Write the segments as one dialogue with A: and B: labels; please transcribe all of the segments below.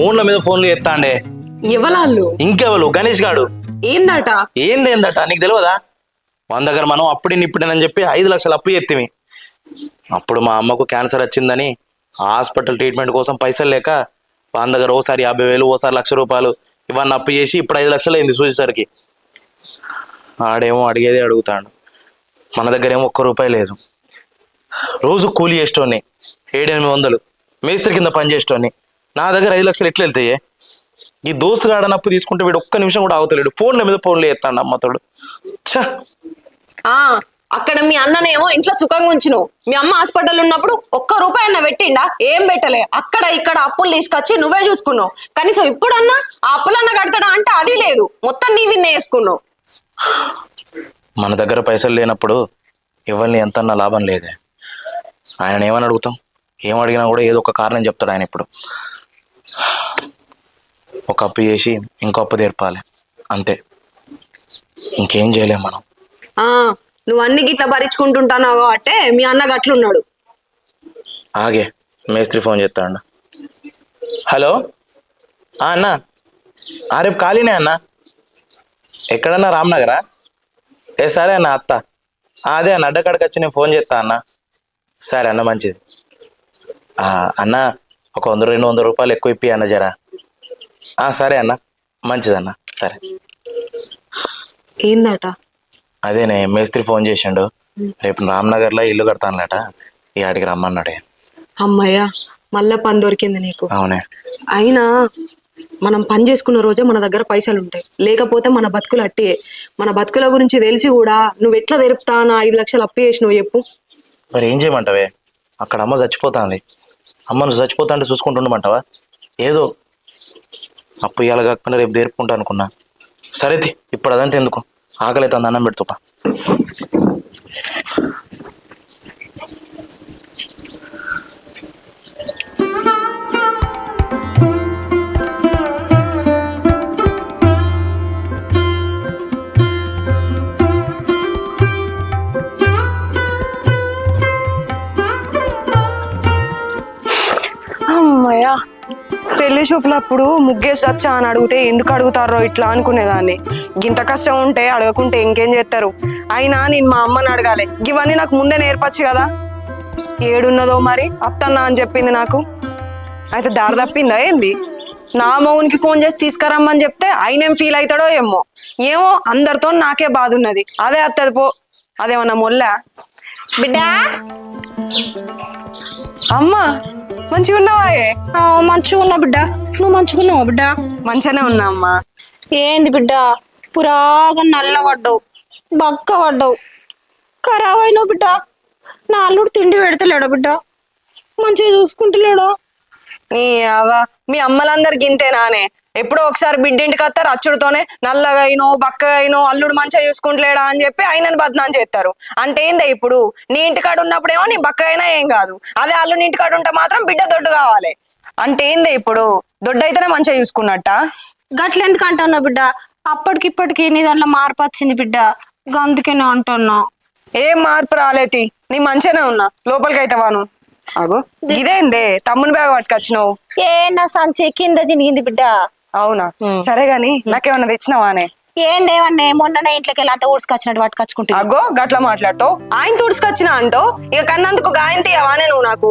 A: ఫోన్ల మీద ఫోన్లు ఎత్తాండే
B: ఎవలాళ్ళు?
A: ఇంకెవరు గణేష్ గాడు.
B: ఏందట?
A: ఏందేందట? నీకు తెలియదా మన దగ్గర మనం అప్పుడే ఇప్పుడేనని చెప్పి ఐదు లక్షలు అప్పు ఎత్తిమి అప్పుడు మా అమ్మకు క్యాన్సర్ వచ్చిందని హాస్పిటల్ ట్రీట్మెంట్ కోసం పైసలు లేక వాళ్ళ దగ్గర ఓసారి యాభై వేలు ఓసారి లక్ష రూపాయలు ఇవన్నీ అప్పు చేసి ఇప్పుడు ఐదు లక్షలు అయింది చూసేసరికి. ఆడేమో అడిగేదే అడుగుతాడు. మన దగ్గర ఏమో ఒక్క రూపాయి లేదు. రోజు కూలి చేసేటోని ఏడెనిమిది వందలు. మేస్త్రి కింద పని చేసేటోని నా దగ్గర ఐదు లక్షలు ఎట్లా వెళ్తాయి? ఈ దోస్తు గాడని అప్పు తీసుకుంటే వీడు ఒక్క నిమిషం కూడా ఆగుతలేడు. ఫోన్ల మీద ఫోన్లు ఎత్తాడు అమ్మతోడు
B: అక్కడ మీ అన్ననేమో ఇంట్లో సుఖంగా ఉంచును. మీ అమ్మ హాస్పిటల్ ఉన్నప్పుడు ఒక్క రూపాయి అన్న పెట్టిండా? ఏం పెట్టలే. అక్కడ ఇక్కడ అప్పులు తీసుకొచ్చి నువ్వే చూసుకున్నావు. కనీసం ఇప్పుడన్నా ఆ అప్పులన్న కడతాడా అంటే అది లేదు. మొత్తం నీ విన్నే వేసుకున్నావు
A: మన దగ్గర పైసలు లేనప్పుడు ఎవరిని ఎంతన్నా లాభం లేదే. ఆయన ఏమని అడుగుతాం? ఏం అడిగినా కూడా ఏదో ఒక కారణం చెప్తాడు ఆయన ఇప్పుడు. ఒక అప్పు చేసి ఇంకో అప్పు తీర్పాలి. అంతే. ఇంకేం చేయలేం మనం.
B: ఆ నువ్వు అన్ని గిట్లా భరించుకుంటుంటానావు కాబట్టి మీ అన్న గట్లున్నాడు.
A: ఆగే. మేస్త్రి ఫోన్ చేస్తాడు. హలో? ఆ, అన్న. ఆ, రేపు ఖాళీనే అన్న? ఎక్కడన్నా రామ్నగరా? ఏ సరే అన్న అత్త. ఆ, అదే అన్న అడ్డకాడికి వచ్చి నేను ఫోన్ చేస్తా అన్న. సరే అన్న మంచిది. ఆ, అన్న ఒక వంద రెండు వందల రూపాయలు ఎక్కువ ఇప్పి అన్న జరా. ఆ, సరే అన్న. మంచిదన్న. సరే.
B: ఏందట?
A: అదేనే మేస్త్రి ఫోన్ చేసిండు. రేపు రామ్నగర్లో ఇల్లు కడతానులట. ఈ ఆడికి రమ్మన్నాడే.
B: అమ్మయ్య మళ్ళా పని దొరికింది నీకు.
A: అవునే.
B: అయినా మనం పని చేసుకున్న రోజే మన దగ్గర పైసలు ఉంటాయి లేకపోతే మన బతుకులు అట్టే. మన బతుకుల గురించి తెలిసి కూడా నువ్వు ఎట్లా తెరుపుతా నా ఐదు లక్షలు అప్పు చేసి నువ్వు చెప్పు.
A: మరి ఏం చేయమంటావే? అక్కడ అమ్మ చచ్చిపోతాంది. అమ్మను నువ్వు చచ్చిపోతా అంటే చూసుకుంటుండమంటావా ఏదో అప్పు ఇవాళ కాకపోయినా రేపు దేర్పుకుంటా అనుకున్నా. సరే తి, ఇప్పుడు అదంతా ఎందుకు? ఆకలి అయితే అన్నం పెడుతుపా
B: అమ్మయ్య పెళ్ళి చూపులప్పుడు ముగ్గేసి వచ్చా అని అడిగితే ఎందుకు అడుగుతారో ఇట్లా అనుకునేదాన్ని. ఇంత కష్టం ఉంటే అడగకుంటే ఇంకేం చేస్తారు అయినా నేను మా అమ్మని అడగాలి. ఇవన్నీ నాకు ముందే నేర్పచ్చు కదా. ఏడున్నదో మరి? అత్తన్నా అని చెప్పింది నాకు. అయితే దారి తప్పిందా ఏంది? నా మౌనికి ఫోన్ చేసి తీసుకురమ్మని చెప్తే ఆయనేం ఫీల్ అవుతాడో ఏమో. ఏమో అందరితో నాకే బాధ ఉన్నది అదే అత్తది పో. అదేమన్నా మొల్ల?
C: బిడ్డా?
B: అమ్మా! మంచిగా ఉన్నావాయే
C: మంచిగా ఉన్నా బిడ్డ. నువ్వు మంచిగున్నావు బిడ్డ?
B: మంచిగానే ఉన్నా అమ్మా
C: ఏంది బిడ్డ? పురాగా నల్ల పడ్డావు బక్క పడ్డావు. ఖరాబ్ అయినావు బిడ్డ. నా అల్లుడు తిండి పెడతలేడా బిడ్డ? మంచిగా చూసుకుంటలేడా?
B: నీ అవ్వ మీ అమ్మలందరికి ఇంతేనానే. ఎప్పుడో ఒకసారి బిడ్డింటికి వస్తారు అచ్చుడితోనే నల్లగా అయినో బక్కగా అయినో అల్లుడు మంచిగా చూసుకుంటలేడా అని చెప్పి ఆయనని బద్నాం చేస్తారు. అంటే ఏందే ఇప్పుడు? నీ ఇంటికాడ ఉన్నప్పుడేమో నీ బక్క అయినా ఏం కాదు. అదే అల్లుని ఇంటికాడ ఉంటే మాత్రం బిడ్డ దొడ్డు కావాలి. అంటే ఏందే ఇప్పుడు? దొడ్డు అయితేనే మంచిగా చూసుకున్నట్ట?
C: గట్ల ఎందుకు అంటున్నావు బిడ్డ? అప్పటికి ఇప్పటికి నీ దాంట్లో మార్పు వచ్చింది బిడ్డ. అందుకే నేను అంటున్నా.
B: ఏం మార్పు రాలేతి నీ మంచిగానే ఉన్నా. లోపలికి అయితే వాను. అగో ఇదేందే? తమ్ముని బ్యాగ్ పట్టుకొచ్చినావు.
C: ఏ నా సంచి కింద చినిగింది బిడ్డ.
B: అవునా? సరే గాని నాకేమన్నా తెచ్చినావానే
C: ఏందేమన్నా మొన్న ఇంట్లోకి వెళ్ళి అంత ఊడ్చుకొచ్చినట్టు పట్టుకొచ్చుకుంటా
B: అగ్గో గట్ల మాట్లాడుతావు? ఆయన తుడుచుకొచ్చిన అంటో ఇక కన్నందుకు గాయం తీయవానే నువ్వు నాకు?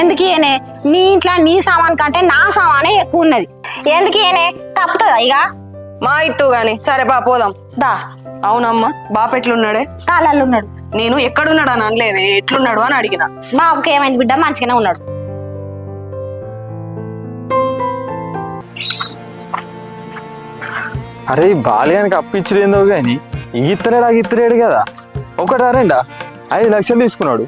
C: ఎందుకు ఏనే నీ ఇంట్లో నీ సామాన్ కంటే నా సామానే ఎక్కువ ఉన్నది. ఎందుకు ఏనే తప్పుతుందా ఇక?
B: మా ఇత్తు గాని. సరే బా పోదాం.
C: దా.
B: అవునమ్మా బాప ఎట్లున్నాడే
C: కాలాలు ఉన్నాడు.
B: నేను ఎక్కడున్నాడు అని అనలేదే ఎట్లున్నాడు అని అడిగిన.
C: బాబుకి ఏమైంది బిడ్డ? మంచిగానే ఉన్నాడు.
D: అరే ఈ బాల్యానికి అప్పిచ్చుడేందో కానీ ఇత్తలేడు ఆ ఇత్తలేడు కదా. ఒకటా రెండా ఐదు లక్షలు తీసుకున్నాడు.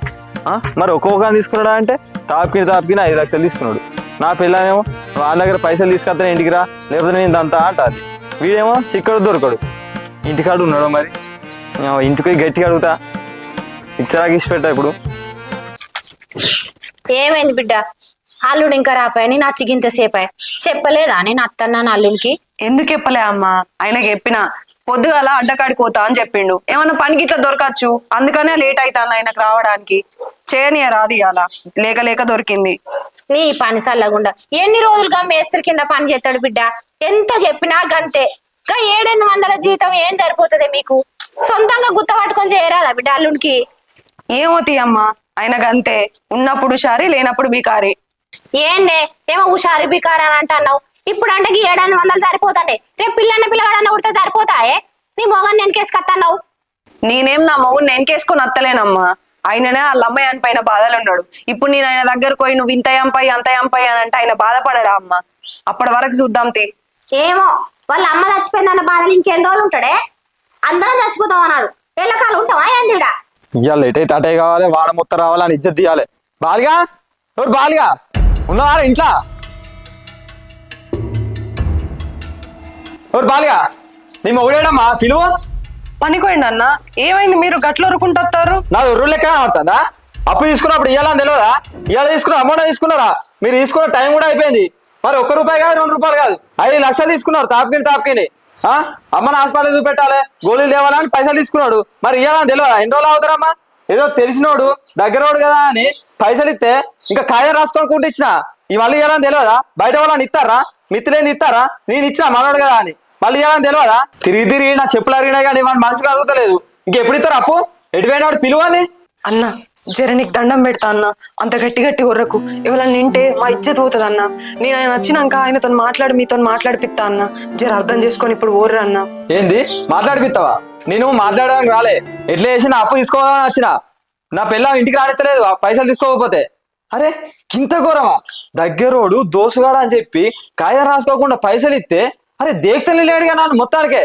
D: ఆ? మరి ఒక్కొక్క తీసుకున్నాడా అంటే తాపికిన తాపికిన ఐదు లక్షలు తీసుకున్నాడు. నా పిల్లనేమో వాళ్ళ దగ్గర పైసలు తీసుకొస్తాను ఇంటికి రా లేకపోతే నేను అంతా అంటాది. వీడేమో చిక్కడు దొరకడు. ఇంటికాడు ఉన్నాడు మరి? ఏమో ఇంటికి పోయి గట్టిగా అడుగుతా. ఇచ్చరాకి ఇచ్చి పెట్టా ఇప్పుడు.
C: ఏమైంది బిడ్డ? అల్లుడు ఇంకా రాపాయని నా చిగింత సేపాయ చెప్పలేదా నేను అత్తన్నాను అల్లుడికి?
B: ఎందుకు చెప్పలే అమ్మా? ఆయనకి చెప్పిన. పొద్దుగాల అడ్డకాడికి పోతా అని చెప్పిండు. ఏమన్నా పనికి ఇట్లా దొరకచ్చు? అందుకనే లేట్ అవుతాను ఆయనకు రావడానికి. చేయనియ రాదు ఇవాళ లేక లేక దొరికింది.
C: నీ పని సల్లగుండా ఎన్ని రోజులుగా మేస్త్రి కింద పని చేస్తాడు బిడ్డ? ఎంత చెప్పినా గంతే. ఇంకా ఏడెనిమిది వందల జీతం ఏం సరిపోతుంది మీకు? సొంతంగా గుత్త పట్టుకొని చేయరాదా బిడ్డ అల్లుడికి?
B: ఏమో తీయమ్మా. ఆయన గంతే. ఉన్నప్పుడు షారి లేనప్పుడు బికారి.
C: ఏందే? ఏమో హుషారు బికార్ అని అంటున్నావు. ఇప్పుడు అంటే ఈ ఏడెనిమిది వందలు సరిపోతాండే. రేపు పిల్లన్న పిల్లగాడన్న ఉడితే సరిపోతాయే నీ మొగన్ నేను కేసుకత్తన్నావు
B: నేనేం నా మొగుడు నేనకేసుకొని అత్తలేనమ్మా. ఆయననే వాళ్ళ అమ్మాయి అని పైన బాధలు ఉన్నాడు ఇప్పుడు నేను ఆయన దగ్గరకు పోయి నువ్వు ఇంత ఎంపై అంత ఎంపై అని అంటే ఆయన బాధపడడా అమ్మా? అప్పటి వరకు చూద్దాం తీ.
C: ఏమో వాళ్ళ అమ్మ చచ్చిపోయిందన్న బాధలు ఇంకెన్ని రోజులు ఉంటాడే? అందరం చచ్చిపోతాం అన్నాడు. ఎల్లకాలు ఉంటావా ఏందిడా
D: ఇవాళ ఎటైతే అటే కావాలి వాడ మొత్తం రావాలని ఇజ్జత్ తీయాలి. బాలిగా? ఎవరు బాలిగా? ఉన్నవారా ఇంట్లో? ఎవరు బాలిగా? నీ మొగుడేడమ్మా పిలువ?
B: పనికోండి అన్న. ఏమైంది? మీరు గట్లు ఉరుకుంటారు
D: నా ఉర్రు లెక్క పడుతుందా అప్పు తీసుకున్నప్పుడు ఇవ్వాలని తెలియదా ఇవాళ తీసుకున్న అమౌంట్ తీసుకున్నారా? మీరు తీసుకున్న టైం కూడా అయిపోయింది. మరి ఒక్క రూపాయి కాదు రెండు రూపాయలు కాదు. ఐదు లక్షలు తీసుకున్నారు తాపుకిని తాపుకిని. ఆ? అమ్మని హాస్పిటల్ చూపెట్టాలి గోళీలు తేవాలని పైసలు తీసుకున్నాడు. మరి ఇవ్వాలని తెలియదా ఎన్ని రోజులు అవుతారమ్మా? ఏదో తెలిసినోడు దగ్గరోడు కదా అని పైసలు ఇస్తే ఇంకా కాయం రాసుకోనుకుంటూ ఇచ్చిన. ఈ మళ్ళీ ఇవ్వాలని తెలియదా? బయట వాళ్ళని ఇస్తారా? మిత్రులేని ఇస్తారా? నేను ఇచ్చిన మనోడు కదా అని. మళ్ళీ ఇవ్వాలని తెలియదా? తిరిగి తిరిగి నా చెప్పులు అరిగినా కానీ మన మనసుకు అరుగుతలేదు. ఇంకెప్పుడు ఇస్తారు అప్పు? ఎటువైనాడు పిలువని?
B: అన్న జర నీకు దండం పెడతా అన్న. అంత గట్టి గట్టి ఉర్రకు ఎవరైనా నింటే మా ఇజ్జత్ పోతుంది అన్న. నేను ఆయన వచ్చినాక ఆయనతో మాట్లాడి మీతో మాట్లాడిపిస్తా అన్న. జర అర్థం చేసుకొని ఇప్పుడు ఓర్రు అన్న.
D: ఏంది? మాట్లాడిపిస్తావా? నేను మాట్లాడడానికి రాలే. ఎట్లా చేసి నా అప్పు తీసుకోవాలని వచ్చిన. నా పిల్ల ఇంటికి రానిచ్చలేదు ఆ పైసలు తీసుకోకపోతే. అరే కింత ఘోరమా? దగ్గరోడు దోసుగాడు అని చెప్పి కాగితం రాసుకోకుండా పైసలు ఇస్తే అరే దేక్తలు లేడుగా నన్ను మొత్తానికే.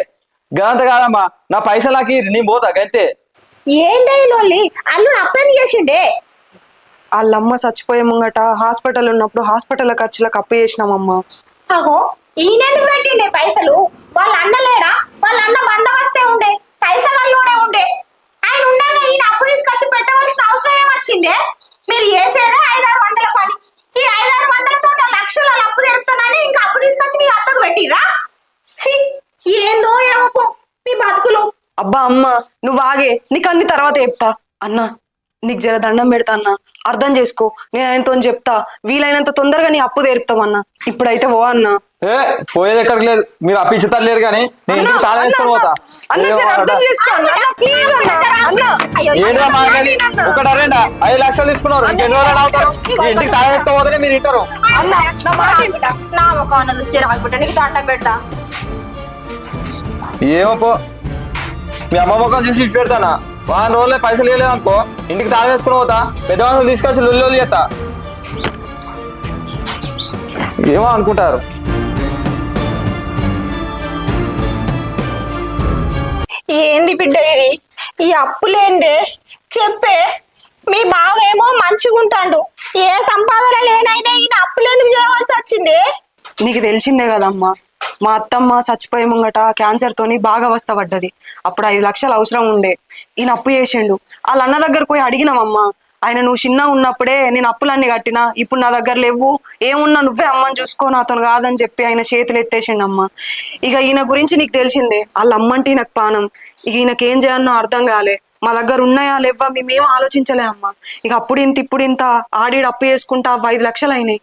D: గదంత కాదమ్మా నా పైసలకి నీ పోతా గంతే.
C: ఏందే లొల్లి? అల్లుడు అప్పని చేసిండే?
B: వాళ్ళమ్మ చచ్చిపోయే ముంగట హాస్పిటల్ ఉన్నప్పుడు హాస్పిటల్ ఖర్చులకు అప్పు చేసినామమ్మా.
C: అగో ఈయనెందుకు పెట్టిండే పైసలు? వాళ్ళ అన్న లేడా? వాళ్ళ అన్న బందవస్తే ఉండే. పైసలల్లోనే ఉండే. ఆయన ఉండగా ఈయన అప్పు తీసుకొచ్చి పెట్టవలసిన అవసరం ఏమొచ్చిందే? మీరు చేసేదే ఐదారు వందల పని. ఈ ఐదారు వందలతో లక్షల అప్పు తెరుపుతానని ఇంకా అప్పు తీసుకొచ్చి మీ అత్తకు పెట్టిరా ఛీ! ఏందో ఏమో పో మీ బతుకులు.
B: అబ్బా అమ్మ నువ్వు ఆగే నీకు అన్ని తర్వాత చెప్తా. అన్నా. నీకు జర దండం పెడతా అన్న. అర్థం చేసుకో. నేను ఆయనతో చెప్తా. వీలైనంత తొందరగా నీ అప్పు తీరుతామన్నా ఇప్పుడైతే ఓ అన్నా.
D: ఏ పోయేది ఎక్కడికి లేదు. మీరు అప్పిచ్చుతారు లేరు కానీ నేను ఇంటికి తాళం వేసుకొని పోతా. ఏంటో ఒకటి అరేండా ఐదు లక్షలు తీసుకున్నారు. ఇంకెన్ని రోజులు అవుతారు మీ ఇంటికి తాళం మీరు ఇంటారు
B: నా
C: చూసి దండం పెడతా.
D: ఏమో పో. మీ అమ్మ ముఖం చూసి ఇటు పెడతానా? వారం రోజులే పైసలు వేయలేదు అనుకో ఇంటికి తాళం వేసుకుని పోతా. పెద్ద మనుషులు తీసుకొచ్చి లొల్లి చేస్తా. ఏమో అనుకుంటారు.
C: ఏంది బిడ్డ ఇది? ఈ అప్పులేందే? చెప్పే. మీ బావ ఏమో మంచిగుంటాడు ఏ సంపాదన లేనైనా ఈయన అప్పులేందుకు చేయవలసి వచ్చింది?
B: నీకు తెలిసిందే కదమ్మా. మా అత్తమ్మ చచ్చిపోయే ముంగట క్యాన్సర్ తోని బాగా అవస్థ పడ్డది. అప్పుడు ఐదు లక్షలు అవసరం ఉండే. ఈయన అప్పు చేసిండు. వాళ్ళ అన్న దగ్గర పోయి అడిగినామమ్మా. ఆయన నువ్వు చిన్న ఉన్నప్పుడే నేను అప్పులన్నీ కట్టినా ఇప్పుడు నా దగ్గర లేవు. ఏమున్నా నువ్వే అమ్మని చూసుకో అతను కాదని చెప్పి ఆయన చేతులు ఎత్తేసిండమ్మా. ఇక ఈయన గురించి నీకు తెలిసిందే. వాళ్ళ అమ్మంటే నాకు పానం. ఇక ఈయనకి ఏం చేయాలనో అర్థం కాలే. మా దగ్గర ఉన్నాయా లేవా మేమేం ఆలోచించలే అమ్మా. ఇక అప్పుడు ఇంత ఇప్పుడు ఇంత ఆడి అప్పు చేసుకుంటా ఐదు లక్షలు అయినాయి.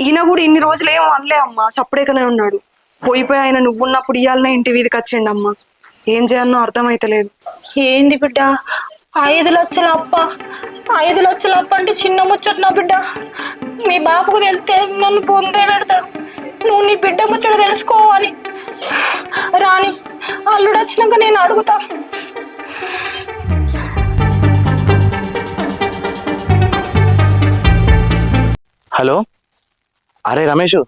B: ఈయన కూడా ఇన్ని రోజులు ఏం అనలే అమ్మా. సప్పుడేకనే ఉన్నాడు. పోయిపోయి ఆయన నువ్వు ఉన్నప్పుడు ఇయ్యాలనే ఇంటి వీధికి వచ్చిండు అమ్మా. ఏం చేయాలనో అర్థమైతలేదు.
C: ఏంది బిడ్డ? ఐదు లక్షల అప్ప. ఐదు లక్షల అప్ప అంటే చిన్న ముచ్చట నా బిడ్డ? మీ బాబుకు తెలితే నన్ను పొందే పెడతాడు. నువ్వు నీ బిడ్డ ముచ్చట తెలుసుకోవాలి. రాని అల్లుడు వచ్చినాక నేను అడుగుతా.
A: హలో? అరే రమేష్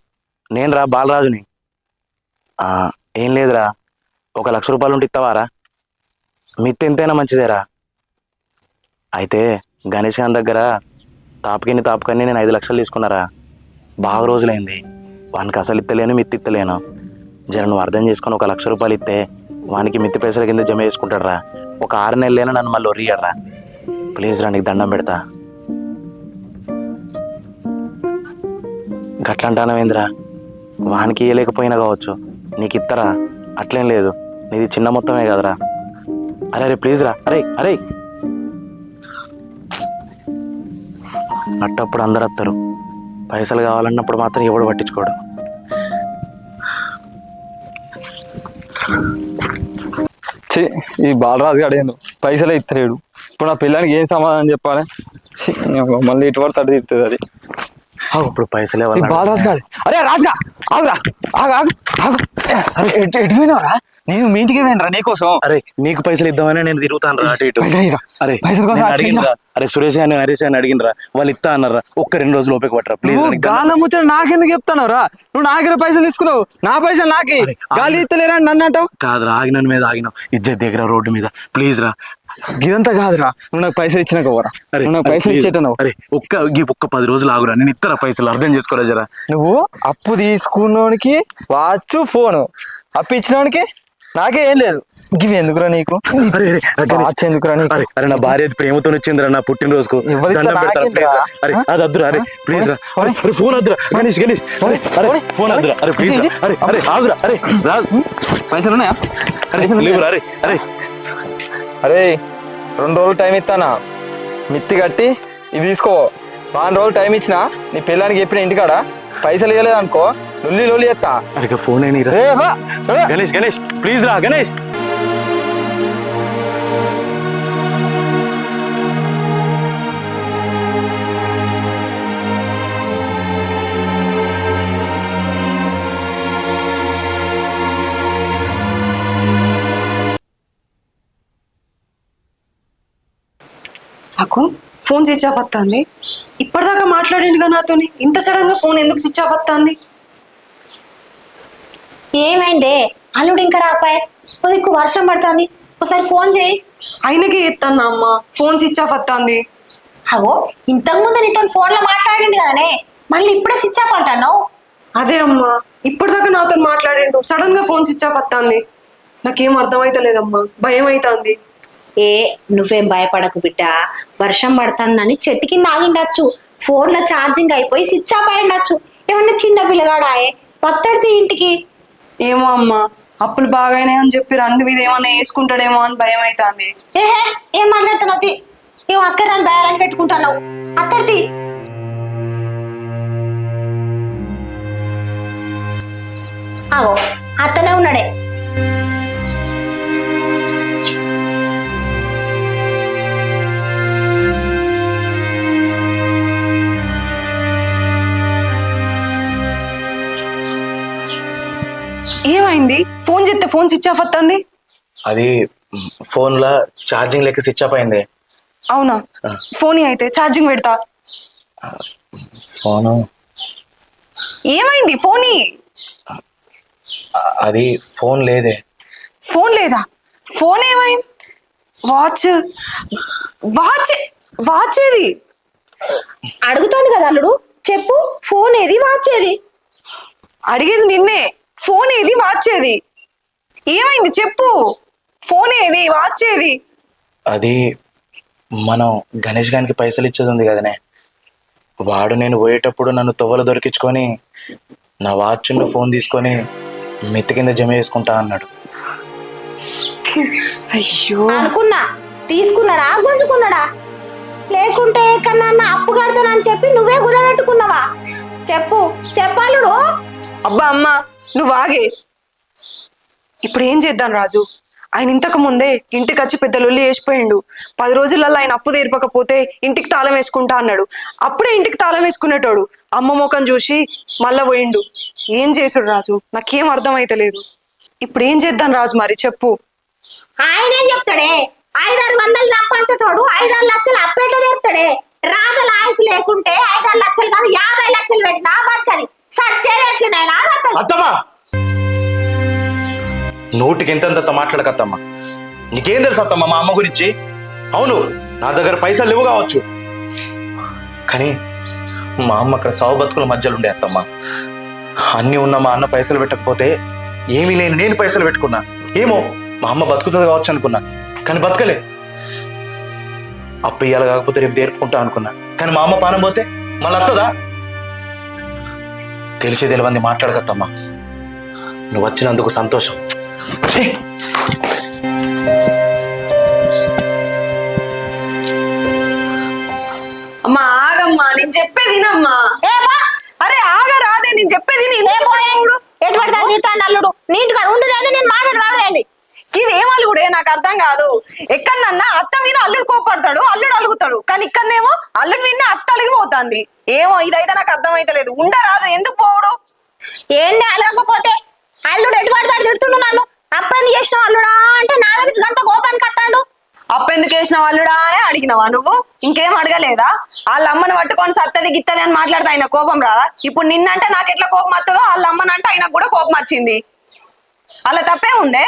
A: నేను రా బాలరాజుని. ఏం లేదురా. ఒక లక్ష రూపాయలు ఉంటే ఇస్తావారా మిత్తి ఎంతైనా మంచిదేరా. అయితే గణేష్ గారి దగ్గర తాపకిని తాపకని నేను ఐదు లక్షలు తీసుకున్నారా? బాగా రోజులైంది. వానికి అసలు ఇత్తలేను మిత్తి ఇత్తలేను. జర నువ్వు అర్థం చేసుకొని ఒక లక్ష రూపాయలు ఇస్తే వానికి మిత్తి పైసల కింద జమ చేసుకుంటాడరా. ఒక ఆరు నెలలైనా నన్ను మళ్ళీ ఒరియడరా ప్లీజ్ రా నీకు దండం పెడతా. గట్లంటానవేంద్రా? వానికి ఇయ్యలేకపోయినా కావచ్చు. నీకు ఇత్తరా? అట్లేం లేదు. నీది చిన్న మొత్తమే కదరా. అరే అరే ప్లీజ్ రా. అరే అరే. అట్టప్పుడు అందరు వస్తారు పైసలు కావాలన్నప్పుడు మాత్రం ఎవడు పట్టించుకోడు.
D: ఛీ, ఈ బాలరాజు గాడు ఏందో? పైసలే ఇత్తలేడు. ఇప్పుడు నా పిల్లానికి ఏం సమాధానం చెప్పాలి? మళ్ళీ ఇటు పడితే అటు తిడుతుంది అది.
A: ఇప్పుడు పైసలు
D: ఈ
A: ఇవ్వాలి
D: బాలరాజు గాడు అరే రాజుగా ఆగురా. ఆగు ఆగు ఆగు. అరే ఎటు ఎటు పోయినావురా? నేను మీ ఇంటికి పోయినరా నీకోసం?
A: అరే నీకు పైసలు ఇద్దామని నేను తిరుగుతాను రా అటు ఇటు. అరే
D: పైసల కోసం
A: అడిగినరా అరే సురేష్ గారిని హరీష్ గారిని అడిగినరా వాళ్ళు ఇస్తా అన్నారా? ఒక్క రెండు రోజులు ఓపిక పట్టరా ప్లీజ్
D: గాల ముచ్చట నాకెందుకు చెప్తాను రా నువ్వు నా దగ్గర పైసలు తీసుకున్నావు. నా పైసలు నాకే. గాలి ఇస్తలేరా అని నన్ను అంటావు?
A: కాదురా ఆగిన మీద ఆగినావు. ఇజ్జత్ దగ్గర రోడ్డు మీద. ప్లీజ్ రా
D: ఇదంతా కాదురా. నువ్వు నాకు పైసలు ఇచ్చినాక పోరా.
A: అరే
D: నువ్వు నాకు పైసలు. ఇచ్చేటను
A: అరే ఒక్క ఈ ఒక్క పది రోజులు ఆగురా. నేను ఇస్తారా పైసలు? అర్థం చేసుకోరా జరా?
D: నువ్వు అప్పు తీసుకున్నోనికి వాచ్ ఫోను. అప్పు ఇచ్చినోనికి నాకే ఏం లేదు. ఇవి ఎందుకురా నీకు?
A: అరే అరే.
D: వాచ్ ఎందుకురా నీకు?
A: అరే అరే నా భార్య ప్రేమతో వచ్చిందిరా నా పుట్టినరోజుకు.
D: ఎవరితో
A: దండం పెడతారా? అరే? అది వద్దురా అరే ప్లీజ్ రా. అరే అరే ఫోన్ వద్దురా. గణేష్ గణేష్ అరే అరే ఫోన్ వద్దురా. అరే ప్లీజ్ అరే అరే ఆగురా. అరే రాజు.
D: పైసలు ఉన్నాయా?
A: అరే? లేవురా అరే అరే.
D: అరే రెండు రోజులు టైం ఇస్తానా మిత్తి కట్టి ఇది తీసుకో. వారం రోజులు టైం ఇచ్చినా నీ పిల్లానికి చెప్పిన ఇంటికాడ పైసలు ఇవ్వలేదు అనుకో లొల్లి లొల్లి ఎత్తా
A: అరే ఫోన్. గణేష్ గణేష్ ప్లీజ్ రా గణేష్.
B: నాకు ఫోన్ స్విచ్ ఆఫ్ వస్తుంది ఇప్పటిదాకా మాట్లాడిండుగా నాతోని? ఇంత సడన్గా ఫోన్ ఎందుకు స్విచ్ ఆఫ్ వస్తుంది
C: ఏమైందే? అల్లుడు ఇంకా రాపాయ్? నీకు వర్షం పడుతుంది. ఒకసారి ఫోన్ చేయి.
B: ఆయనకే ఎత్తాను అమ్మ? ఫోన్ స్విచ్ ఆఫ్ వస్తుంది
C: అగో ఇంతకు ముందు నీతో ఫోన్లో మాట్లాడింది కదనే? మళ్ళీ ఇప్పుడే స్విచ్ ఆఫ్ అంటున్నావు?
B: అదే అమ్మా ఇప్పటిదాకా నాతో మాట్లాడిండు. సడన్గా ఫోన్ స్విచ్ ఆఫ్ వస్తుంది నాకేం అర్థమైతలేదమ్మా. భయం అవుతుంది
C: ఏ నువ్వేం భయపడకు బిడ్డ. వర్షం పడుతుందని చెట్టు కింద ఆగిండొచ్చు ఫోన్లో ఛార్జింగ్ అయిపోయి స్విచ్ ఆఫ్ అయి ఉండొచ్చు. ఏమన్నా చిన్న పిల్లగాడాయే? పత్తడితే ఇంటికి.
B: ఏమో అమ్మా అప్పులు బాగానే అని చెప్పి రంది మీద ఏమన్నా వేసుకుంటాడేమో అని భయం అవుతుంది
C: ఏహే ఏం మాట్లాడుతున్నావు. ఏం అక్కరాని బయాలని పెట్టుకుంటున్నావు? అక్కడిది ఆగో అత్తనే ఉన్నాడే.
B: ఏమైంది? ఫోన్ చేస్తే ఫోన్ స్విచ్ ఆఫ్ వస్తుంది
A: అది ఫోన్లో ఛార్జింగ్ లెక్క స్విచ్ ఆఫ్ అయింది.
B: అవునా. ఫోన్ అయితే ఛార్జింగ్ పెడతా.
A: ఫోను.
B: ఏమైంది ఫోన్?
A: అది ఫోన్ లేదే.
B: ఫోన్ లేదా? ఫోన్ ఏమైంది? వాచ్. వాచ్ వాచ్ ఏది?
C: అడుగుతాను కదా అల్లుడు. చెప్పు ఫోన్ ఏది వాచేది
B: అడిగేది నిన్నే. ఫోన్ ఏది వాచ్ ఏది ఏమైంది చెప్పు. ఫోన్ ఏది వాచ్ ఏది
A: అది మనం గణేష్ గారికి పైసలు ఇచ్చేది ఉంది కదనే. వాడు నేను పోయేటప్పుడు నన్ను తొవ్వలు దొరికించుకొని నా వాచ్ ఫోన్ తీసుకొని మెత్తి కింద జమ చేసుకుంటా అన్నాడు.
B: అయ్యో.
C: అనుకున్నా. తీసుకున్నాడా? గుంజుకున్నాడా? లేకుంటే కన్నా అప్పు కడతానని చెప్పి నువ్వే కుదరబెట్టుకున్నావా చెప్పు. చెప్పాలుడు
B: అబ్బా అమ్మ నువ్వు ఆగే. ఇప్పుడు ఏం చేద్దాం రాజు? ఆయన ఇంతకు ముందే ఇంటికి వచ్చి పెద్ద లొల్లి వేసిపోయిండు. పది రోజులలో ఆయన అప్పు తీర్పకపోతే ఇంటికి తాళం వేసుకుంటా అన్నాడు. అప్పుడే ఇంటికి తాళం వేసుకునేటోడు. అమ్మ ముఖం చూసి మళ్ళా పోయిండు. ఏం చేసుడు రాజు? నాకేం అర్థమైతలేదు. ఇప్పుడు ఏం చేద్దాం రాజు మరి? చెప్పు.
C: ఆయన ఏం చెప్తాడే? ఐదారు వందలు సంపాదించేటోడు ఐదారు లక్షలు అప్పేట తెస్తాడే రాగల ఆయుసు లేకుంటే ఐదారు లక్షలు కాదు యాభై లక్షలు పెట్టినా బతకది.
A: అత్తమ్మా! నోటికి ఎంతెంత మాట్లాడకత్తమ్మా. నీకేం తెలుసు అత్తమ్మా మా అమ్మ గురించి? అవును నా దగ్గర పైసలు లేవు కావచ్చు. కానీ మా అమ్మ అక్కడ సావు బతుకుల మధ్యలో ఉండే అత్తమ్మా. అన్నీ ఉన్న మా అన్న పైసలు పెట్టకపోతే ఏమీ లేని నేను పైసలు పెట్టుకున్నా. ఏమో మా అమ్మ బతుకుతుంది కావచ్చు అనుకున్నా. కానీ బతకలే. అప్పు ఇయ్యాలి కాకపోతే రేపు దేర్పుకుంటా అనుకున్నా. కానీ మా అమ్మ పానం పోతే మళ్ళీ వస్తుందా తెలిసి తెలియంది మాట్లాడకత్తమ్మా నువ్వు వచ్చినందుకు సంతోషం!
B: అమ్మా ఆగమ్మా నేను చెప్పేది వినమ్మా
C: ఏ బా
B: అరే ఆగ రాదే నేను చెప్పేది విను.
C: ఏ
B: ఎందుకు
C: పోయే
B: ఇప్పుడు?
C: ఎటు పడతాడు తిడతాడు అల్లుడు నీ ఇంటికాడ ఉండదండి నేను మాట్లాడి రావడండి
B: ఇది కూడా నాకు అర్థం కాదు. ఎక్కడన్నా అత్త మీద అల్లుడు కోపడతాడు అల్లుడు అలుగుతాడు. కానీ ఇక్కడనేమో అల్లుడు విన్న అత్త అలిగిపోతుంది ఏమో ఇదైతే నాకు అర్థమైతలేదు. ఉండరాదు ఎందుకు పోవడు?
C: ఏంది అలగకపోతే అల్లుడు ఎటు పడతాడు తిడుతుండు నన్ను? అప్పని చేసిన అల్లుడా అంటే నా దగ్గర గంట కోపానికి వస్తాడు
B: అప్పెందుకు వేసిన వాళ్ళుడా అని అడిగినావా నువ్వు? ఇంకేం అడగలేదా? వాళ్ళ అమ్మని పట్టుకొని సత్తది గిత్తది అని మాట్లాడితే ఆయన కోపం రాదా? ఇప్పుడు నిన్నంటే నాకు ఎట్లా కోపం వస్తుందో వాళ్ళ అమ్మనంటే ఆయనకు కూడా కోపం వచ్చింది. అలా తప్పే ఉందే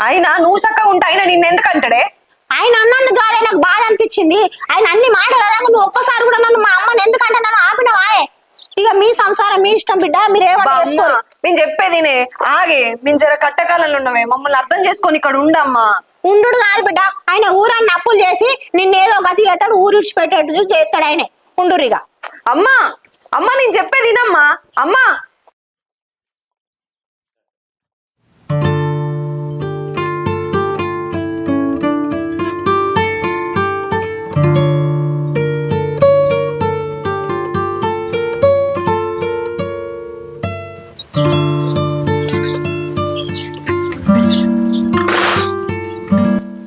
B: అయినా నువ్వు చక్కగా ఉంటే ఆయన నిన్నెందుకు అంటాడే?
C: ఆయన అన్నందుకు కాదే నాకు బాధ అనిపించింది. ఆయన అన్ని మాటలు అలాగే నువ్వు ఒక్కసారి కూడా నన్ను మా అమ్మని ఎందుకంటే నన్ను ఆపినవాయే ఇక మీ సంసారం మీ ఇష్టం బిడ్డ మీరు
B: అబ్బా
C: ఏమన్నా
B: అమ్మ,
C: చేసుకోరు
B: నేను చెప్పేదినే ఆగే మేము జర కట్టకాలంలో ఉన్నవే మమ్మల్ని అర్థం చేసుకొని ఇక్కడ ఉండమ్మా.
C: ఉండు కాదు బిడ్డ. ఆయన ఊరన్ని అప్పులు చేసి నిన్నేదో గతి చేస్తాడు ఊరు ఇడిచిపెట్టేట్టు చేస్తాడు ఆయన. ఉండురిగా
B: అమ్మా అమ్మా నేను చెప్పేది వినమ్మా. అమ్మా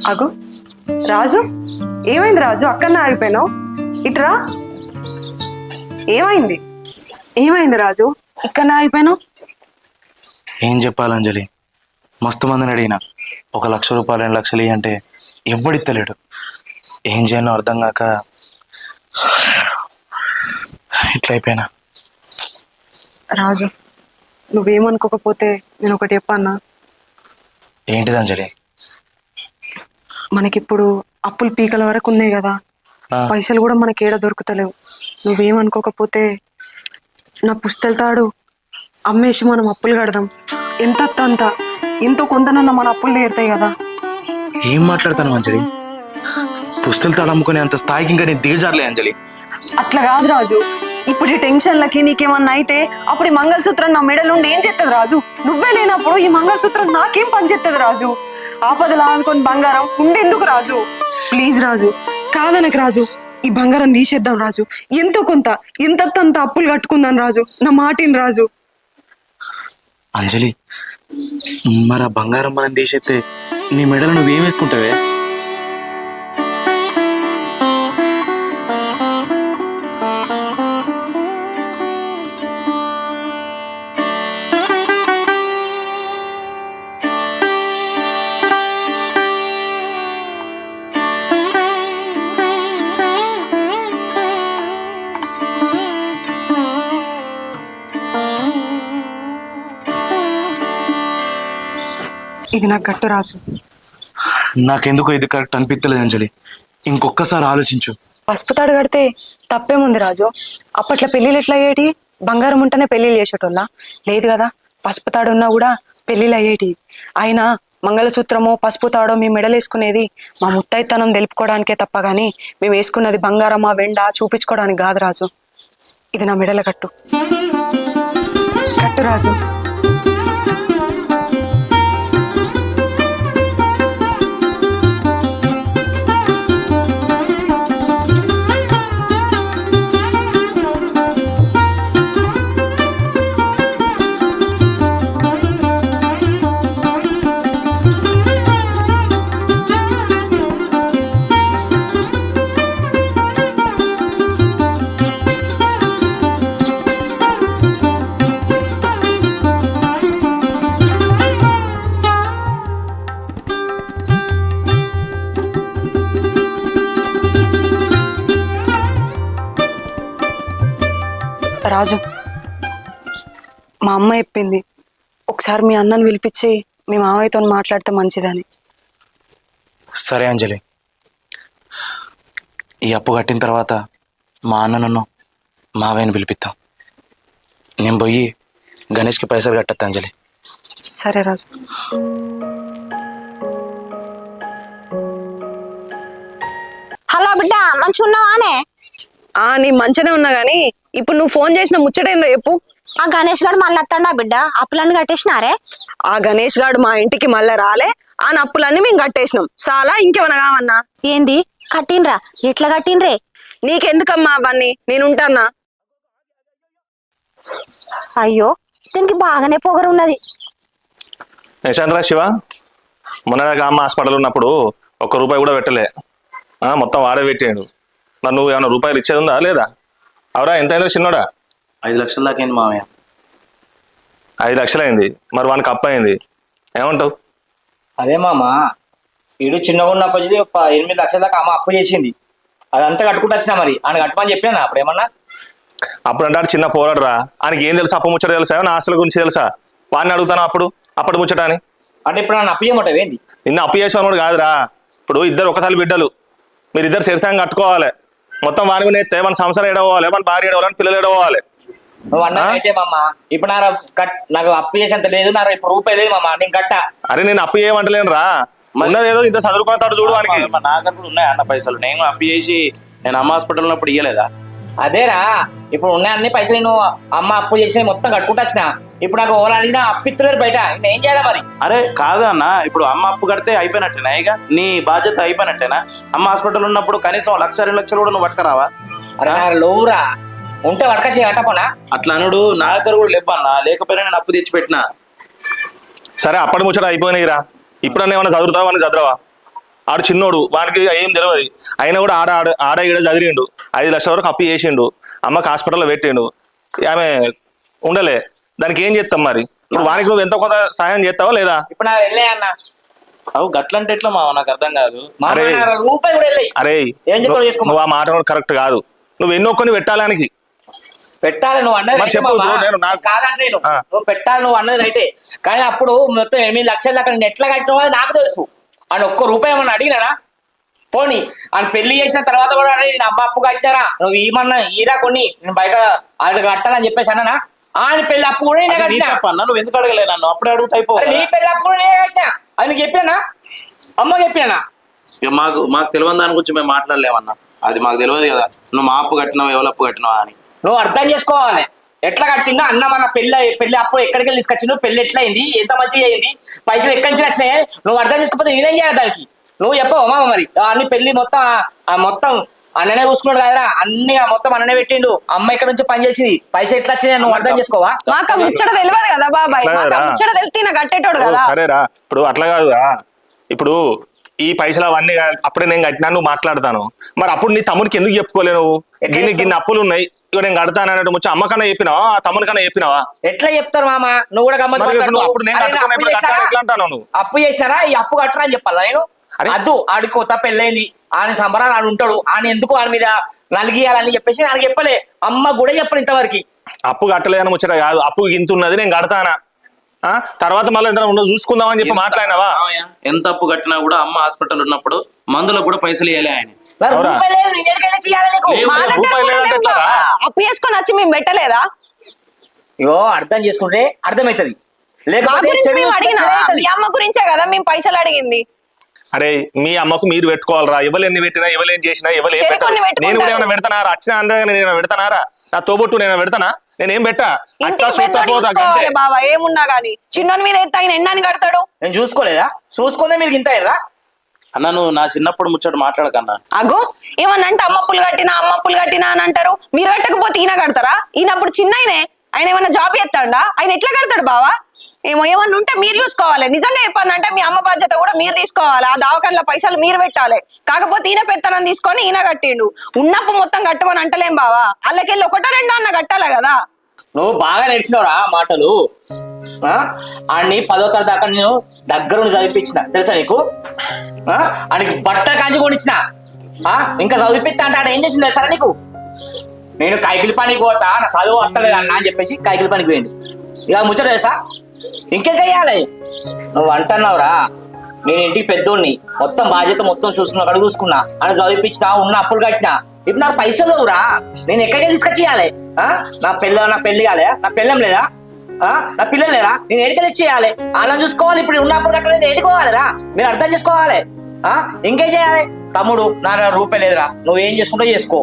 B: అగు రాజు? ఏమైంది రాజు? అక్కడనే ఆగిపోయినావు. ఇట్రా. ఏమైంది? ఏమైంది రాజు? ఇక్కడనే ఆగిపోయినావు?
A: ఏం చెప్పాలి అంజలి? మస్తు మందిని అడిగిన. ఒక లక్ష రూపాయలు రెండు లక్షలు అంటే ఎవ్వడిత్తలేడు ఏం చేయనో అర్థం కాక ఇట్లా అయిపోయినా.
B: రాజు నువ్వేమనుకోకపోతే నేను ఒకటి చెప్పన్నా?
A: ఏంటిది అంజలి?
B: మనకిప్పుడు అప్పులు పీకల వరకు ఉన్నాయి కదా. పైసలు కూడా మనకి ఏడ దొరుకుతలేవు. నువ్వేమనుకోకపోతే నా పుస్తల తాడు అమ్మేసి మనం అప్పులు కడదాం. ఎంత అంత? ఎంతో కొంతనన్న మన అప్పులు తీరుతాయి కదా.
A: ఏం మాట్లాడతాను అంజలి? పుస్తలు తడమ్ముకునే అంత స్థాయికి ఇంకా నేను దిగజారలే అంజలి.
B: అట్లా కాదు రాజు. ఇప్పుడు ఈ టెన్షన్లకి నీకేమన్నా అయితే అప్పుడు ఈ మంగళసూత్రం నా మెడలో ఏం చేస్తుంది రాజు? నువ్వే లేనప్పుడు ఈ మంగళసూత్రం నాకేం పని చేస్తుంది రాజు? ఆపదలు ఆదుకొని బంగారం ఉండేందుకు రాజు? ప్లీజ్ రాజు కాదనకు రాజు. ఈ బంగారం తీసేద్దాం రాజు. ఎంతో కొంత ఎంత అంత అప్పులు కట్టుకుందాం రాజు. నా మాటిని రాజు.
A: అంజలి మరి ఆ బంగారం మనం తీసేస్తే నీ మెడలో నువ్వేం వేసుకుంటావే?
B: ఇది నాకు గట్టు రాజు
A: నాకెందుకో ఇది కరెక్ట్ అనిపించలేదు అంజలి. ఇంకొకసారి ఆలోచించు.
B: పసుపు తాడు కడితే తప్పేముంది రాజు? అప్పట్లో పెళ్ళిళ్ళు ఎట్లా అయ్యేటి బంగారం ఉంటేనే పెళ్ళిళ్ళు చేసేటోళ్ళ? లేదు కదా పసుపు తాడు ఉన్నా కూడా పెళ్ళిళ్ళు అయ్యేటి. అయినా మంగళసూత్రమో పసుపు తాడో మేము మెడలేసుకునేది మా ముత్తైతనం తెలుపుకోవడానికే తప్ప కానీ మేము వేసుకున్నది బంగారమా వెండ చూపించుకోవడానికి కాదు రాజు. ఇది నా మెడల కట్టు. కట్టు రాజు. రాజు. మా అమ్మ చెప్పింది ఒకసారి మీ అన్నని పిలిపించి మీ మామయ్యతో మాట్లాడితే మంచిదని.
A: సరే అంజలి. ఈ అప్పు కట్టిన తర్వాత మా అన్న నన్ను మావయ్యని పిలిపిస్తాం నేను పోయి గణేష్కి పైసలు కట్టత్తా అంజలి.
B: సరే రాజు.
C: హలో బిడ్డ మంచిగా ఉన్నావానే
B: ఆ నీ మంచిగానే ఉన్నా గానీ ఇప్పుడు నువ్వు ఫోన్ చేసిన ముచ్చటేందో చెప్పు.
C: ఆ గణేష్ గారు మళ్ళీ వస్తాడా బిడ్డ? అప్పులన్నీ కట్టేసినారే?
B: ఆ గణేష్ గాడు మా ఇంటికి మళ్ళా రాలే. ఆ నప్పులన్నీ మేము కట్టేసినాం. చాలా ఇంకేమన్నా కావన్నా?
C: ఏంది? కట్టిండ్రా? ఎట్లా కట్టిండ్రే?
B: నీకెందుకమ్మా అవన్నీ? నేను ఉంటానా
C: అయ్యో దీనికి బాగానే పొగరు ఉన్నది
E: యశాంతరా శివ మొన్న అమ్మ హాస్పిటల్ ఉన్నప్పుడు ఒక్క రూపాయి కూడా పెట్టలే. ఆ, మొత్తం వాడే పెట్టాడు. మరి నువ్వు ఏమైనా రూపాయలు ఇచ్చేది ఉందా లేదా? అవరా ఎంత అయిందో చిన్నోడా?
A: ఐదు లక్షల దాకా అయింది మామయ్య.
E: ఐదు లక్షలు అయింది. మరి వానికి అప్పు అయింది. ఏమంటావు?
F: అదే మామ వీడు చిన్నగా ఉన్నప్పటి నుంచి ఒక ఎనిమిది లక్షల దాకా అమ్మ అప్పు చేసింది. అదంతా కట్టుకుంటూ వచ్చినా మరి. ఆయన కట్టమని చెప్పాను అప్పుడు ఏమన్నా?
E: అప్పుడు అంటాడు చిన్న పోరాడరా. ఆయనకి ఏం తెలుసా? అప్పు ముచ్చట తెలుసా? నా ఆస్తుల గురించి తెలుసా? వాడిని అడుగుతాను అప్పుడు? అప్పుడు ముచ్చట అని.
F: అంటే ఇప్పుడు నన్ను అప్పు చేయమంటావు ఏంది
E: నిన్న అప్పు చేసేవాడు కాదురా. ఇప్పుడు ఇద్దరు ఒకసారి బిడ్డలు. మీరు ఇద్దరు శరీరంగా కట్టుకోవాలి. మొత్తం వాని మీద ఎత్తే మన సంసారం ఏడవాలి మన భార్య ఏడవాలి పిల్లలు ఏడవాలి
F: నువ్వు అన్నా అయితే మామ ఇప్పుడు నా కట్ నాకు అప్పు చేసేంత లేదు నాకు ఇప్పుడు రూపాయి లేదు మామ నేను కట్ట.
E: అరే నేను అప్పు చేయమంటలేను రా. ఉన్నది ఏదో ఇంత చదువుకుంటాడు చూడు వానికి.
A: మా నాగర్ కూడా ఉన్నాయి అన్న పైసలు? నేను అప్పు చేసి నేను అమ్మ హాస్పిటల్ ఉన్నప్పుడు ఇయ్యలేదా?
F: అదేరా ఇప్పుడు ఉన్న అన్ని పైసలు నేను అమ్మ అప్పు చేసి మొత్తం కట్టుకుంటూ వచ్చిన. ఇప్పుడు నాకు ఓలా అడిగినా అప్పు ఇస్తున్నారు బయట. నేను ఏం చేయాలి మరి?
A: అరే కాదు అన్న. ఇప్పుడు అమ్మ అప్పు కడితే అయిపోయినట్టేనా ఇక? నీ బాధ్యత అయిపోయినట్టేనా? అమ్మ హాస్పిటల్ ఉన్నప్పుడు కనీసం లక్ష రెండు లక్షలు కూడా నువ్వు పట్టుకరావా?
F: అరే నా లోవురా ఉంటే వడక చేయ కట్టపోనా
A: అట్లా అనుడు. నా దగ్గర కూడా లేవన్నా లేకపోయినా నేను అప్పు తెచ్చి పెట్టినా.
E: సరే అప్పటి ముచ్చట అయిపోయినాయిరా ఇప్పుడు ఏమైనా చదువుతావా? అని చదవవా? ఆడు చిన్నోడు. వాడికి ఏం తెలియదు అయినా కూడా ఆడ ఆడ ఆడ ఈడ చదివిండు. ఐదు లక్షల వరకు అప్పు చేసిండు. అమ్మకి హాస్పిటల్లో పెట్టిండు. ఆమె ఉండలే. దానికి ఏం చేస్తాం మరి? ఇప్పుడు వానికి నువ్వు ఎంతో కొంత సహాయం చేస్తావా లేదా?
F: ఇప్పుడు నా వెళ్ళే అన్న.
A: అవు గట్లంటే ఎట్లా మావ? నాకు అర్థం కాదు.
F: మా
E: అరే.
F: నా రూపాయి కూడా వెళ్ళాయి.
E: అరే
F: ఏం చెప్పాలో చేసుకో.
E: నువ్వు ఆ మాట కూడా కరెక్ట్ కాదు. నువ్వు ఎన్నో కొన్ని పెట్టాలానికి
F: పెట్టాలి నువ్వు అన్నది
E: మరి
F: రైటే
E: చెప్పు,
F: మామ.
E: నేను నాకు-
F: కాదంటే నేను.
E: ఆ.
F: నువ్వు పెట్టాలి నువ్వు అన్నది రైటే. కానీ అప్పుడు మొత్తం ఎనిమిది లక్షల దాకా నేను ఎట్లా కట్టినావో అది నాకు తెలుసు. అని ఒక్క రూపాయి ఏమన్నా అడిగినానా పోనీ ఆయన పెళ్ళి చేసిన తర్వాత కూడా అరే నేను అబ్బా అప్పు కట్టారా నువ్వు ఏమన్నా ఈరా కొన్ని? నేను బయట ఆయన కట్టాలని చెప్పేసి అన్నానా? ఆయన పెళ్ళి అప్పు కూడా నేను
A: అది నీ
F: కట్టినా.
A: తప్ప అన్న? నువ్వు ఎందుకు అడగలే నన్ను? అప్పుడే అడుగుతా
F: అరే నీ పెళ్ళి అప్పు కూడా నేను కట్టినా. నీకు చెప్పానా అమ్మ చెప్పానా
A: ఇక మాకు మాకు తెలియని దాని గురించి మేము మాట్లాడలేమన్నా. అది మాకు తెలియదు కదా. నువ్వు మా అప్పు కట్టినావు ఎవరు అప్పు కట్టినావా అని.
F: నువ్వు అర్థం చేసుకోవాలి. ఎట్లా కట్టిందో అన్న మన పెళ్ళి పెళ్ళి అప్పుడు ఎక్కడికి వెళ్ళి తీసుకొచ్చిండు? పెళ్ళి ఎట్లా అయింది ఎంత మంచిగా అయింది? పైసలు ఎక్కడి నుంచి వచ్చినాయి? నువ్వు అర్థం చేసుకోకపోతే నేనేం చేయాలి దానికి? నువ్వు చెప్పవు మామ మరి. అన్ని పెళ్ళి మొత్తం మొత్తం అన్ననే చూసుకున్నాడు కదరా. అన్ని ఆ మొత్తం అన్ననే పెట్టిండు. అమ్మ ఇక్కడ నుంచి పని చేసింది. పైసలు ఎట్లా వచ్చినాయి నువ్వు అర్థం చేసుకోవా?
B: మాకు ముచ్చట తెలియదు కదా బాబాయ్. ముచ్చట తెలిస్తే నాకు కట్టేటోడు కదా.
E: సరేరా. ఇప్పుడు అట్లా కాదురా. ఇప్పుడు ఈ పైసలు అవన్నీ కాదు, అప్పుడే నేను కట్టినా నువ్వు మాట్లాడతాను. మరి అప్పుడు నీ తమ్ముడికి ఎందుకు చెప్పుకోలేవు నువ్వు? గిన్ని? గిన్ని అప్పులు ఉన్నాయి. ఇక నేను కడతాను అన్నట్టు వచ్చి అమ్మకన్నా చెప్పినావా? ఆ తమ్మునికన్నా చెప్పినావా?
F: ఎట్లా చెప్తారు మామ? నువ్వు కూడా.
E: అప్పుడు నేను? ఎట్లా అంటాను నువ్వు?
F: అప్పు చేసినారా? ఈ అప్పు కట్టరా అని చెప్పాలా నేను. అద్దు ఆడికి కొత్త పెళ్ళైంది. ఆయన సంబరాలు ఆడు ఉంటాడు. ఆయన ఎందుకు ఆయన మీద నలిగియాలని చెప్పేసి నాకు చెప్పలే. అమ్మ కూడా చెప్పను ఇంతవరకు.
E: అప్పు కట్టలేదని ముచ్చట కాదు. అప్పు ఇంత ఉన్నది నేను కడతానా? ఆ? తర్వాత మళ్ళీ ఎంత ఉండదు చూసుకుందామని చెప్పి మాట్లాడినావా?
A: ఎంత అప్పు కట్టినా కూడా అమ్మ హాస్పిటల్ ఉన్నప్పుడు మందులకు కూడా పైసలు ఇవ్వలే ఆయన.
B: అప్పు చేసుకొని వచ్చి మేము పెట్టలేదా?
F: అయ్యో అర్థం చేసుకుంటే అర్థమవుతుంది.
B: మా
F: లేకపోతే
B: అమ్మ గురించే కదా మేము పైసలు అడిగింది.
E: అరే మీ అమ్మకు మీరు పెట్టుకోవాలరా. ఎవరు ఎన్ని పెట్టినా ఎవరు ఏం చేసినా ఎవరు ఏం పెట్టినా నేను. కూడా ఏమైనా పెడతానారా వచ్చిన అంటే నేను పెడతానారా? నా తోబొట్టు నేను పెడతానా? నేనేం పెట్టా?
B: చూసుకోవాలి. బాబా ఏమున్నా గానీ. చిన్నోని మీద ఎత్తే ఆయన ఎన్నాని కడతాడు?
F: నేను చూసుకోలేదా? చూసుకుందే మీరు ఇంత అయ్యారా?
A: అన్న నువ్వు నా చిన్నప్పుడు ముచ్చట మాట్లాడకన్నా.
B: అగో ఏమన్నా అంటే అమ్మప్పులు కట్టినా అమ్మప్పులు కట్టినా అని అంటారు. మీరు కట్టకపోతే ఈయన కడతారా? ఈయన అప్పుడు చిన్న ఆయనే ఆయన ఏమన్నా జాబ్ చేస్తాడా? ఆయన ఎట్లా కడతాడు బావా? ఏమో ఏమన్నా ఉంటే మీరు చూసుకోవాలి. నిజంగా చెప్పానంటే మీ అమ్మ బాధ్యత కూడా మీరు తీసుకోవాలి. ఆ దవాఖానలో పైసలు మీరు పెట్టాలి. కాకపోతే ఈయన పెత్తనం తీసుకొని ఈయన కట్టిండు. ఉన్నప్పుడు మొత్తం కట్టమని అంటలేం బావా. వాళ్ళకెళ్ళి ఒకటో రెండో అన్న కట్టాలి కదా.
F: నువ్వు బాగా నేర్చినవరా మాటలు. ఆ? ఆడిని పదో తరగతి దాకా నేను దగ్గరుండి చదివిపించిన. తెలుసా నీకు? ఆ? ఆడికి బట్ట కాంచి కొనిచ్చిన. ఇంకా చదివిపిస్తా అంటే ఆడ ఏం చేసింది తెలుసా నీకు? నేను కైకిలి పనికి పోతా నా చదువు వస్తలేదు అన్న అని చెప్పేసి కైకిలి పనికి పోయిండు. ఇక ముచ్చట తెలుసా? ఇంకేం చెయ్యాలి నువ్వు అంటున్నావురా నేను ఇంటికి పెద్దోడిని మొత్తం బాధ్యత మొత్తం చూసుకున్నా అక్కడ చూసుకున్నా అని చదివిపించినా ఉన్న అప్పులు కట్టినా. ఇప్పుడు నాకు పైసలు లేవురా నేను ఎక్కడికి తీసుకొచ్చేయాలి? నా పెళ్ళ నా పెళ్ళి కాలే నా పెళ్ళం లేదా? నా పిల్లలు లేరా? నేను ఎడికలు ఇచ్చేయాలి అలా చూసుకోవాలి ఇప్పుడు ఉన్న అప్పుడు కట్టలేదు నేను ఎడుకోవాలిరా మీరు అర్థం చేసుకోవాలి. ఆ? ఇంకేం చేయాలి? తమ్ముడు నా రూపాయి లేదురా నువ్వు ఏం చేసుకుంటో చేసుకో.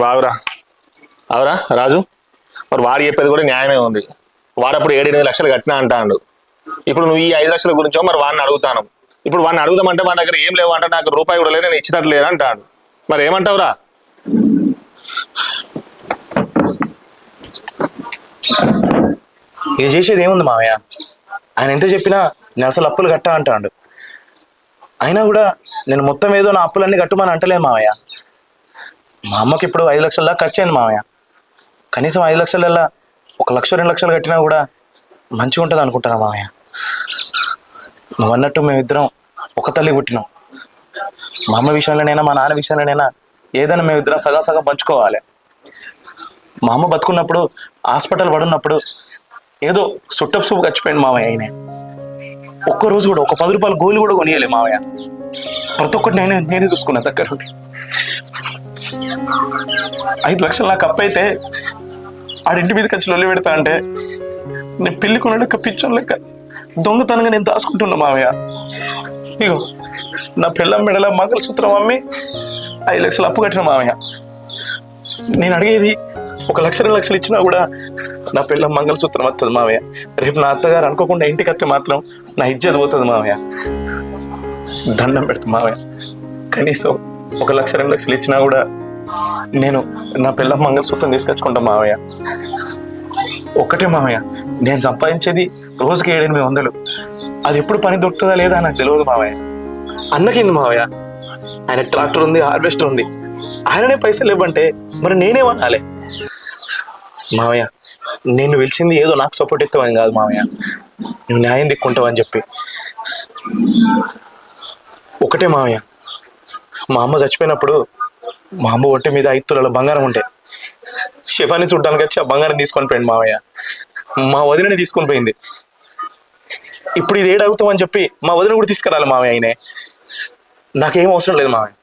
E: బావురా అవురా రాజు. మరి వాడు చెప్పేది కూడా న్యాయమే ఉంది. వాడప్పుడు ఏడు ఎనిమిది లక్షలు కట్టినా అంటాడు. ఇప్పుడు నువ్వు ఈ ఐదు లక్షల గురించో మరి వాడిని అడుగుతాను. ఇప్పుడు వాడిని అడుగుదామంటే మా దగ్గర ఏం లేవు అంటే నాకు రూపాయి కూడా లేదు నేను ఇచ్చినట్లు లేదు అంటాడు. మరి ఏమంటావురా?
A: ఇది చేసేది ఏముంది మావయ్య? ఆయన ఎంత చెప్పినా నేను అసలు అప్పులు కట్టా అంటాడు. అయినా కూడా నేను మొత్తం ఏదో నా అప్పులన్నీ కట్టుమని అంటలేదు మావయ్య. మా అమ్మకి ఇప్పుడు ఐదు లక్షల దాకా ఖర్చు అయింది మామయ్య కనీసం ఐదు లక్షలల్లా ఒక లక్ష రెండు లక్షలు కట్టినా కూడా మంచిగా ఉంటుంది అనుకుంటున్నా మావయ్య నువ్వు అన్నట్టు మేమిద్దరం ఒక తల్లి పుట్టినాం. మా అమ్మ విషయంలోనైనా మా నాన్న విషయంలోనైనా ఏదైనా మేమిద్దరం సగం సగం పంచుకోవాలి. మా అమ్మ బతుకున్నప్పుడు హాస్పిటల్ పడున్నప్పుడు ఏదో సుట్టపు సూపు ఖర్చుపోయింది మామయ్య ఆయనే. ఒక్క రోజు కూడా ఒక పది రూపాయల గోలు కూడా కొనియలే మావయ్య ప్రతి ఒక్కటి నేనే నేనే చూసుకున్నా దగ్గరుండి. ఐదు లక్షలు నాకు అప్పైతే ఆడింటి మీదకి వచ్చి లొల్లి పెడతా అంటే నేను పెళ్ళి కొనలేక పిచ్చోన్ లెక్క. దొంగతనంగా నేను దాచుకుంటున్నా మావయ్య ఇగో నా పిల్లం మెడల మంగళసూత్రం అమ్మి ఐదు లక్షలు అప్పు కట్టిన మామయ్య. నేను అడిగేది ఒక లక్ష రెండు లక్షలు ఇచ్చినా కూడా నా పిల్ల మంగళసూత్రం వస్తుంది మావయ్య రేపు నా అత్తగారు అనుకోకుండా ఇంటికి వస్తే మాత్రం నా ఇజ్జత్ పోతుంది మావయ్య దండం పెడుతుంది మావయ్య కనీసం ఒక లక్ష రెండు లక్షలు ఇచ్చినా కూడా నేను నా పిల్ల మంగళసూత్రం తీసుకొచ్చుకుంటాం మావయ్య. ఒక్కటే మావయ్య నేను సంపాదించేది రోజుకి ఏడెనిమిది వందలు. అది ఎప్పుడు పని దొరుకుతుందా లేదా నాకు తెలియదు మావయ్య. అన్నకింది మావయ్య? ఆయన ట్రాక్టర్ ఉంది హార్వెస్టర్ ఉంది. ఆయననే పైసలు ఇవ్వంటే మరి నేనే వనాలి మావయ్య నేను పిలిచింది ఏదో నాకు సపోర్ట్ ఇస్తావని కాదు మావయ్య. నువ్వు న్యాయం దిక్కుంటావని చెప్పి. ఒకటే మావయ్య మా అమ్మ చచ్చిపోయినప్పుడు మా అమ్మ ఒట్టి మీద ఐదు తులాల బంగారం ఉంటే శివాన్ని చూడ్డానికి వచ్చి ఆ బంగారం తీసుకొని పోయింది మావయ్య. మా వదినని తీసుకొని పోయింది. ఇప్పుడు ఇది ఏడవుతామని చెప్పి మా వదిన కూడా తీసుకురాలి మావయ్య ఆయనే. నాకేం అవసరం లేదు మావయ్య.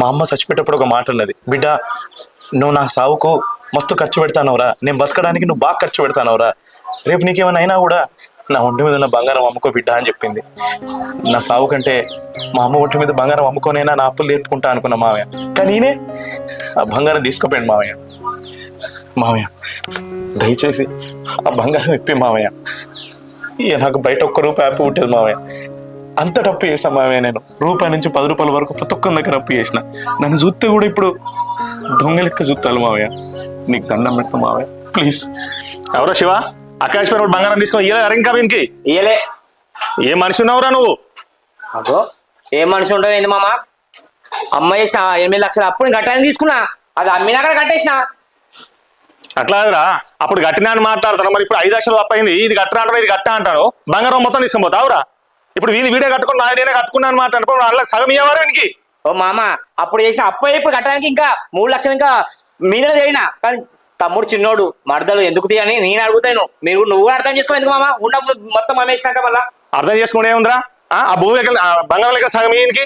A: మా అమ్మ చచ్చిపెట్టేటప్పుడు ఒక మాట ఉన్నది. బిడ్డ నువ్వు నా సావుకు మస్తు ఖర్చు పెడతానవరా. నేను బతకడానికి నువ్వు బాగా ఖర్చు పెడతానవరా. రేపు నీకేమైనా అయినా కూడా నా ఒంటి మీద ఉన్న బంగారం అమ్ముకో బిడ్డ అని చెప్పింది. నా సావు కంటే మా అమ్మ ఒంటి మీద బంగారం అమ్ముకోనైనా నా అప్పులు తీర్పుకుంటా అనుకున్న మావయ్య. కానీ నేనే ఆ బంగారం తీసుకోపోయాను మావయ్య. మావయ్య దయచేసి ఆ బంగారం ఇప్పి మావయ్య. ఇక నాకు బయట ఒక్క రూపాయి అప్పు ఉంటుంది మావయ్య. అంత డప్పు చేసిన మావయ్య నేను. రూపాయి నుంచి పది రూపాయల వరకు ప్రతి ఒక్క దగ్గర అప్పు చేసిన. నన్ను చూస్తే కూడా ఇప్పుడు దొంగ లెక్క చూస్తాను మావయ్య. నీకు దండం పెట్టు మావయ్య. ప్లీజ్
E: ఎవరో శివ? ఆకాశ్ పేరు బంగారం తీసుకొని ఇయ్యలే ఇంకా వీనికి.
F: ఇయ్యలే.
E: ఏ మనిషి ఉన్నావురా నువ్వు?
F: అగో. ఏం మనిషి ఉండవు ఏంది మామ? అమ్మ చేసిన ఎనిమిది లక్షలు అప్పుడు గట్టాన్ని తీసుకున్నా. అది అమ్మినా అక్కడ కట్టేసిన.
E: అట్లా అప్పుడు గట్టినా అని మాట్లాడతాను మరి ఇప్పుడు ఐదు లక్షలు అప్పయింది ఇది గట్టిన అంటారు ఇది గట్ట అంటారు బంగారం మొత్తం తీసుకొని పోతావురా ఇప్పుడు వీధి వీడే కట్టుకుని నా నేనే కట్టుకున్నాను అని మాట్లాడు. అలా సగం ఇయ్యవారు వీనికి?
F: ఓ మామ అప్పుడు చేసిన అప్పు ఇప్పుడు కట్టడానికి ఇంకా మూడు లక్షలు ఇంకా మీదనే చేయినా కానీ తమ్ముడు చిన్నోడు మరదలు ఎందుకు తీయని? నేను అడుగుతాను. మీరు నువ్వు అర్థం చేసుకో ఎందుకు మామ? ఉన్నప్పుడు మొత్తం అమ్మేసినాక మళ్ళా.
E: అర్థం చేసుకునే ఉందిరా? ఆ భూమి బంగారం లెక్క సగం ఈయనకి?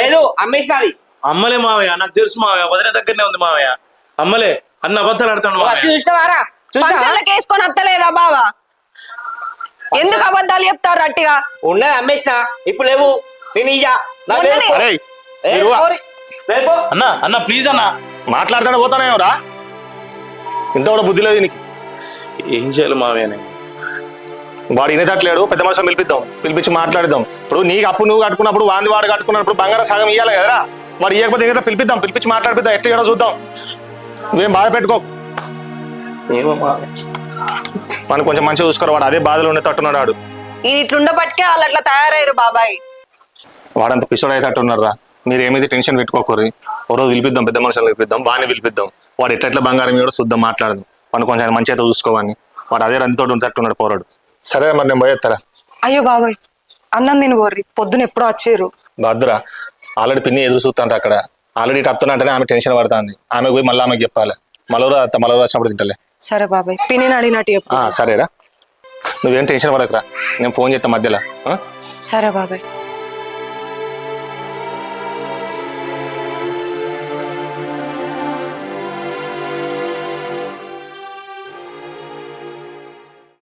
F: లేదు అమ్మేసిన అది
A: అమ్మలే మావయ్య నాకు తెలుసు మావయ్య వదిన దగ్గరనే ఉంది మావయ్య. అమ్మలే అన్న అబద్ధాలు మావయ్య.
F: చూసినావారా
B: వేసుకొని వస్తలేదా బావా? ఎందుకు అబద్ధాలు చెప్తారు రట్టిగా?
F: ఉన్నది అమ్మేసిన. ఇప్పుడు లేవు. నేను ఇయ్యా.
A: అన్న అన్న ప్లీజ్ అన్న.
E: మాట్లాడతానే పోతానేవరా ఇంత కూడా బుద్ధి లేదు దీనికి.
A: ఏం చేయాలి నేను?
E: వాడు వినేటట్లేడు పెద్ద మనుషులు పిలిపిద్దాం పిలిపించి మాట్లాడిద్దాం ఇప్పుడు నీకు అప్పు నువ్వు కట్టుకున్నప్పుడు వాంది వాడు కట్టుకున్నప్పుడు బంగారం సగం ఇవ్వాలి కదరా? వాడు ఇవ్వకపోతే ఇంకా పిలిపిద్దాం పిలిపించి మాట్లాడిపిద్దాం ఎట్లా ఇవ్వడో చూద్దాం. నువ్వేం బాధ పెట్టుకో.
A: ఏమో మావయ్య.
E: మనం కొంచెం మంచిగా చూసుకోరు వాడు అదే బాధలో ఉండే తట్టున్నాడు వాడు
B: ఇట్లుండబట్టికే వాళ్ళు అట్లా తయారయ్యారు బాబాయ్.
E: వాడంత పిసోడు అయితే ఉన్నారా మీరు ఏమైతే టెన్షన్ పెట్టుకోకూరి. ఓ రోజు పిలిపిద్దాం పెద్ద మనుషులు పిలిపిద్దాం వాడిని పిలిపిద్దాం. వాడు ఎట్లా ఎట్లా బంగారం కూడా శుద్ధం మాట్లాడదు. వాడిని కొంచెం ఆయన మంచిగా చూసుకోవాలని వాడు అదే రందితో ఉంటున్నాడు పోరాడు. సరే మరి నేను పోయేస్తారా
B: అయ్యో బాబాయ్. అన్నం తిని కోర్రి పొద్దున ఎప్పుడో వచ్చారు.
E: భద్ర ఆల్రెడీ పిన్ని ఎదురు చూస్తాంట అక్కడ. ఆల్రెడీ వస్తున్నట్టనే ఆమె టెన్షన్ పడుతుంది. ఆమె పోయి మళ్ళీ ఆమెకి చెప్పాలి. మలవరు అత్త మలవరు వచ్చినప్పుడు తింటలే.
B: సరే బాబాయ్. పిన్ని అడిగినట్టు చెప్పు.
E: సరేరా. నువ్వేం టెన్షన్ పడకరా. నేను ఫోన్ చేస్తా మధ్యలో. ఆ?
B: సరే బాబాయ్.